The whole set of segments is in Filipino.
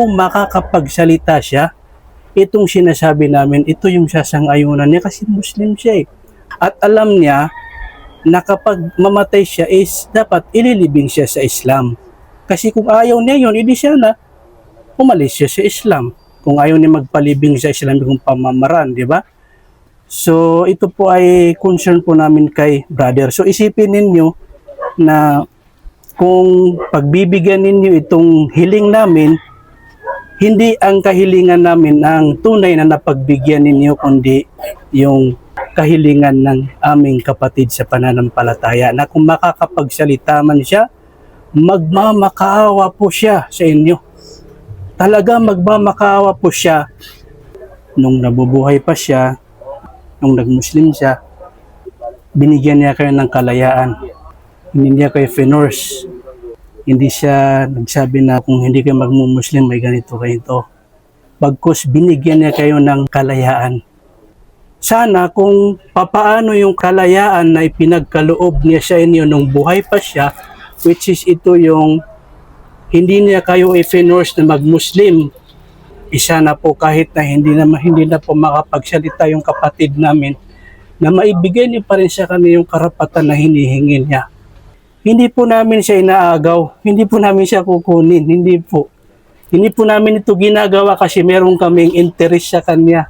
kung makakapagsalita siya, itong sinasabi namin, ito yung sasang-ayunan niya kasi Muslim siya eh. At alam niya na kapag mamatay siya is dapat ililibing siya sa Islam. Kasi kung ayaw niya yun, hindi siya na umalis siya sa Islam. Kung ayaw niya magpalibing sa Islam kung pamamaraan, di ba? So, ito po ay concern po namin kay brother. So, isipin ninyo na kung pagbibigyan ninyo itong hiling namin, hindi ang kahilingan namin ang tunay na napagbigyan ninyo, kundi yung kahilingan ng aming kapatid sa pananampalataya na kung makakapagsalita man siya, magmamakaawa po siya sa inyo. Talaga magmamakaawa po siya nung nabubuhay pa siya, nung nagmuslim siya, binigyan niya kayo ng kalayaan. Hindi niya kayo finors. Hindi siya nagsabi na kung hindi kayo magmumuslim, may ganito ganito. Bagkus binigyan niya kayo ng kalayaan. Sana kung papaano yung kalayaan na ipinagkaloob niya sa inyo nung buhay pa siya, which is ito yung hindi niya kayo i-finors na mag-Muslim, isa na po kahit na hindi na hindi na po makapagsalita yung kapatid namin na maibigay niyo pa rin sa kanya yung karapatan na hinihingi niya. Hindi po namin siya inaagaw, hindi po namin siya kukunin, hindi po. Hindi po namin ito ginagawa kasi meron kaming interest sa kanya.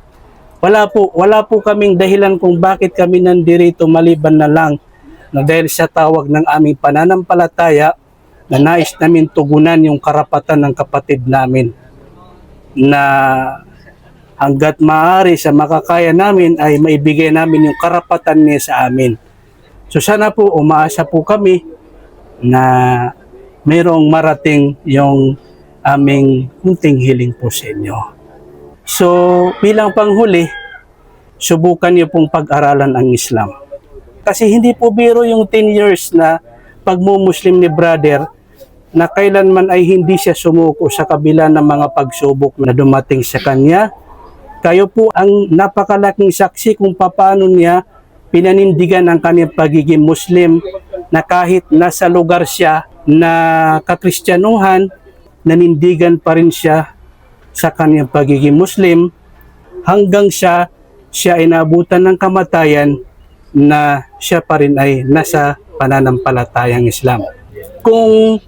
Wala po, wala po kaming dahilan kung bakit kami nandirito maliban na lang na dahil sa tawag ng aming pananampalataya na nais namin tugunan yung karapatan ng kapatid namin na hanggat maaari sa makakaya namin ay maibigay namin yung karapatan niya sa amin. So sana po umaasa po kami na mayroong marating yung aming kunting hiling po sa inyo. So bilang panghuli, subukan niyo pong pag-aralan ang Islam. Kasi hindi po biro yung 10 years na pagmumuslim ni brother na kailanman ay hindi siya sumuko sa kabila ng mga pagsubok na dumating sa kanya. Kayo po ang napakalaking saksi kung paano niya pinanindigan ang kanyang pagiging Muslim na kahit nasa lugar siya na kakristyanuhan, nanindigan pa rin siya sa kanyang pagiging Muslim hanggang siya siya ay ng kamatayan na siya pa rin ay nasa pananampalatayang Islam. Kung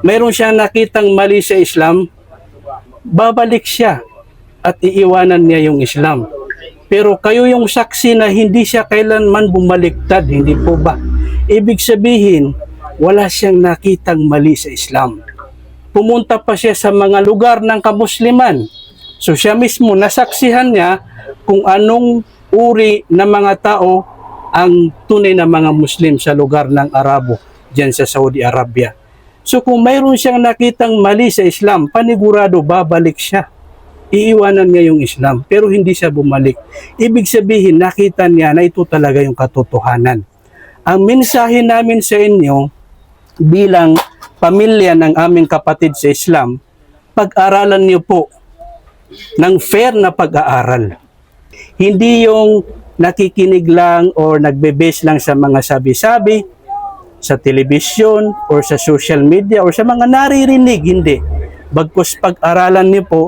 mayroon siyang nakitang mali sa Islam, babalik siya at iiwanan niya yung Islam. Pero kayo yung saksi na hindi siya kailanman bumaliktad, hindi po ba? Ibig sabihin, wala siyang nakitang mali sa Islam. Pumunta pa siya sa mga lugar ng kamusliman. So siya mismo, nasaksihan niya kung anong uri ng mga tao ang tunay na mga Muslim sa lugar ng Arabo diyan sa Saudi Arabia. So kung mayroon siyang nakitang mali sa Islam, panigurado babalik siya. Iiwanan niya yung Islam, pero hindi siya bumalik. Ibig sabihin, nakita niya na ito talaga yung katotohanan. Ang mensahe namin sa inyo bilang pamilya ng aming kapatid sa Islam, pag-aralan niyo po ng fair na pag-aaral. Hindi yung nakikinig lang or nagbe-base lang sa mga sabi-sabi, sa telebisyon or sa social media or sa mga naririnig, hindi. Bagkus pag-aralan niyo po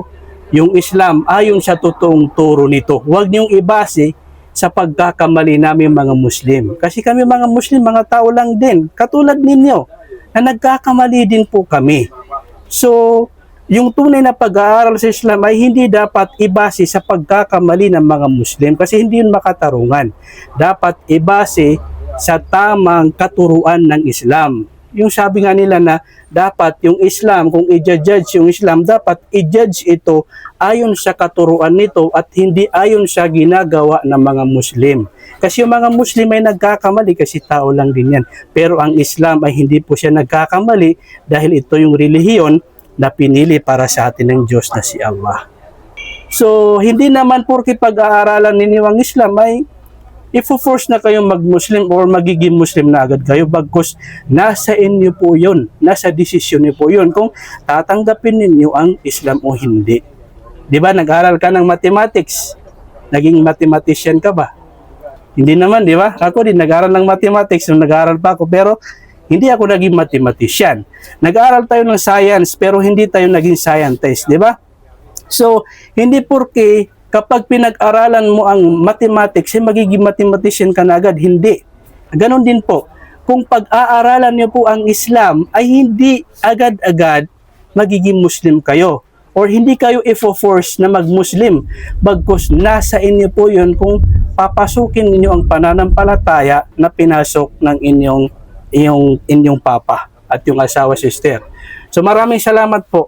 yung Islam ayon sa totoong turo nito. Huwag niyong ibase sa pagkakamali namin mga Muslim. Kasi kami mga Muslim, mga tao lang din, katulad ninyo, na nagkakamali din po kami. So, yung tunay na pag-aaral sa Islam ay hindi dapat ibase sa pagkakamali ng mga Muslim kasi hindi yun makatarungan. Dapat ibase sa tamang katuruan ng Islam. Yung sabi nga nila na dapat yung Islam, kung i-judge yung Islam, dapat i-judge ito ayon sa katuruan nito at hindi ayon sa ginagawa ng mga Muslim. Kasi yung mga Muslim ay nagkakamali kasi tao lang din yan. Pero ang Islam ay hindi po siya nagkakamali dahil ito yung relihiyon na pinili para sa atin ng Diyos na si Allah. So, hindi naman porke pag-aaralan ninyo ang Islam ay ifo-force na kayong mag-Muslim or magiging Muslim na agad kayo bagkus nasa inyo po yun, nasa desisyon niyo po yun kung tatanggapin ninyo ang Islam o hindi. Di ba, nag-aral ka ng mathematics, naging mathematician ka ba? Hindi naman, di ba? Ako din, nag-aral ng mathematics nung nag-aral pa ako, pero Hindi ako naging mathematician. Nag-aaral tayo ng science pero hindi tayo naging scientist, di ba? So, hindi porke kapag pinag-aralan mo ang mathematics, eh, magiging mathematician ka na agad. Hindi. Ganon din po. Kung pag-aaralan niyo po ang Islam, ay hindi agad-agad magiging Muslim kayo. Or hindi kayo ifo-force na mag-Muslim. Bagkus nasa inyo po yun kung papasukin ninyo ang pananampalataya na pinasok ng inyong, inyong, inyong papa at yung asawa sister. So maraming salamat po.